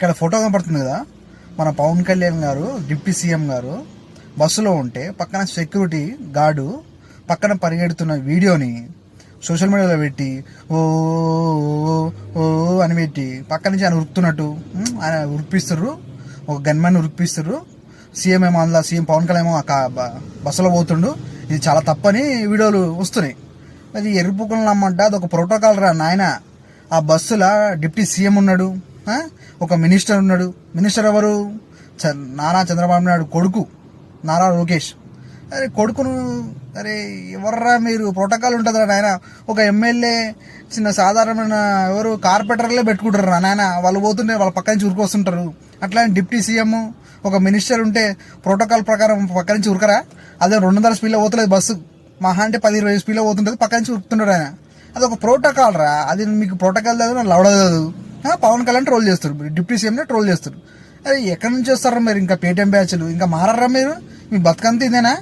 ఇక్కడ ఫోటో కనపడుతుంది కదా? మన పవన్ కళ్యాణ్ గారు డిప్యూటీ సీఎం గారు బస్సులో ఉంటే పక్కన సెక్యూరిటీ గార్డు పక్కన పరిగెడుతున్న వీడియోని సోషల్ మీడియాలో పెట్టి ఓ ఓ, అని పెట్టి పక్క నుంచి ఆయన ఉరుకుతున్నట్టు ఆయన ఉరిపిస్తుర్రు. ఒక గన్మెన్ ఉరిపిస్తుర్రు. సీఎం ఏమో అందులో సీఎం పవన్ కళ్యాణ్ ఏమో ఆ బస్సులో పోతుండు. ఇది చాలా తప్పని వీడియోలు వస్తున్నాయి. అది ఎరుపుకుని నమ్మంట అది ఒక ప్రోటోకాల్ రా నాయన. ఆ బస్సులో డిప్యూటీ సీఎం ఉన్నాడు. ఒక మినిస్టర్ ఉన్నాడు. మినిస్టర్ ఎవరు? చ- నారా చంద్రబాబు నాయుడు కొడుకు. నారా లోకేష్. అరే కొడుకును అరే ఎవర్రా మీరు? ప్రోటోకాల్ ఉంటుందిరా నాయన. ఒక ఎమ్మెల్యే చిన్న సాధారణమైన ఎవరు కార్పొరేటర్లే పెట్టుకుంటారు నాయన. వాళ్ళు పోతుంటే వాళ్ళ పక్క నుంచి ఉరికొస్తుంటారు అట్లా డిప్యూటీ సీఎం ఒక మినిస్టర్ ఉంటే ప్రోటోకాల్ ప్రకారం పక్క నుంచి ఉరకరా? అదే రెండు వందల స్పీడ్లో పోతలేదు బస్సు. మహా అంటే పది ఇరవై స్పీడ్లో పోతుంటుంది పక్క నుంచి ఉరుకుతుంటాడు ఆయన. అది ఒక ప్రోటోకాల్ రా. అది మీకు ప్రోటోకాల్ లేదు నాకు లవడదు పవన్ కళ్యాణ్ ట్రోల్ చేస్తారు. డిప్యూటీ సీఎంనే ట్రోల్ చేస్తారు. అరే ఎక్కడి నుంచి వస్తారా మీరు? ఇంకా పేటీఎం బ్యాచ్లు ఇంకా మారారా మీరు? మీ బతుకంత ఇదేనా?